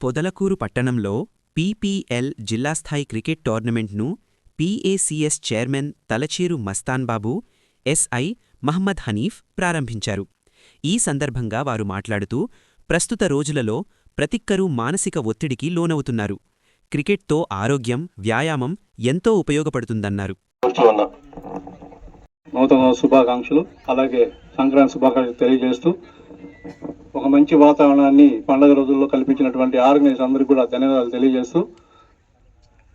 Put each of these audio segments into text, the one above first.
పొదలకూరు పట్టణంలో పీపీఎల్ జిల్లా స్థాయి cricket టోర్నమెంట్ను PACS chairman Talacheru Mastanbabu SI Mohammed Hanif ప్రారంభించారు. ఈ సందర్భంగా వారు మాట్లాడుతూ ప్రస్తుత రోజులలో ప్రతిక్కరూ మానసిక ఒత్తిడికి లోనవుతున్నారు. క్రికెట్తో ఆరోగ్యం వ్యాయామం ఎంతో ఉపయోగపడుతుందన్నారు. నూతన శుభాకాంక్షలు. అలాగే సంక్రాంతి శుభాకాంక్షలు తెలియజేస్తూ ఒక మంచి వాతావరణాన్ని పండగ రోజుల్లో కల్పించినటువంటి ఆర్గనైజర్ అందరికీ కూడా ధన్యవాదాలు తెలియజేస్తూ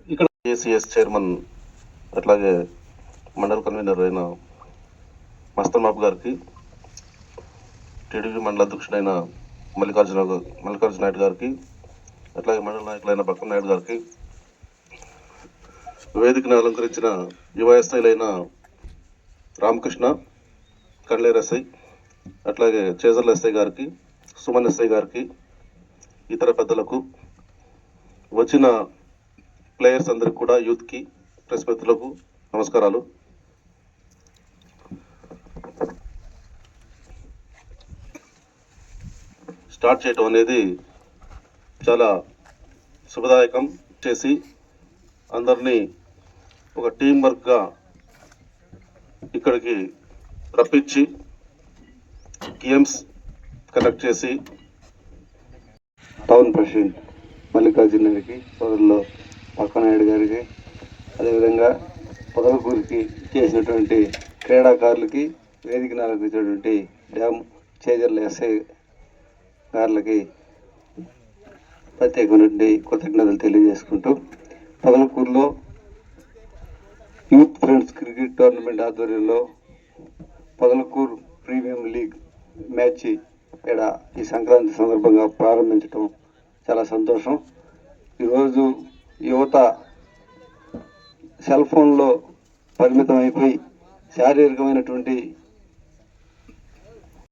ఇక్కడ ఏసీఎస్ చైర్మన్ అట్లాగే మండల కన్వీనర్ అయిన మస్తన్ బాబు గారికి టీడీపీ మండల అధ్యక్షుడైన మల్లికార్జున మల్లికార్జున నాయుడు గారికి అట్లాగే మండల నాయకులైన బక్కం నాయుడు గారికి వేదికను అలంకరించిన యువ స్థాయిలైన రామకృష్ణ కండ్లేరు ఎస్ఐ అట్లాగే చేజర్ల ఎస్ఐ గారికి సుమన్ ఎస్ఐ గారికి ఇతర పెద్దలకు వచ్చిన ప్లేయర్స్ అందరికి కూడా యూత్కి ప్రెస్ మిత్రులకు నమస్కారాలు. స్టార్ట్ చేయటం అనేది చాలా శుభదాయకం చేసి అందరినీ ఒక టీం వర్క్గా ఇక్కడికి రప్పించి గేమ్స్ కలెక్ట్ చేసి టౌన్ ప్రెసిడెంట్ మల్లికార్జున గారికి సోదరులు పక్కనాయుడు గారికి అదేవిధంగా పొదలకూరికి చేసినటువంటి క్రీడాకారులకి వేదికను అలంకరించినటువంటి డ్యామ్ చేజర్ల ఎస్ఐ గారులకి ప్రత్యేకమైనటువంటి కృతజ్ఞతలు తెలియజేసుకుంటూ పొదలకూరులో యూత్ ఫ్రెండ్స్ క్రికెట్ టోర్నమెంట్ ఆధ్వర్యంలో పొదలకూరు ప్రీమియం లీగ్ మ్యాచ్ ఇక్కడ ఈ సంక్రాంతి సందర్భంగా ప్రారంభించడం చాలా సంతోషం. ఈరోజు యువత సెల్ ఫోన్లో పరిమితం అయిపోయి శారీరకమైనటువంటి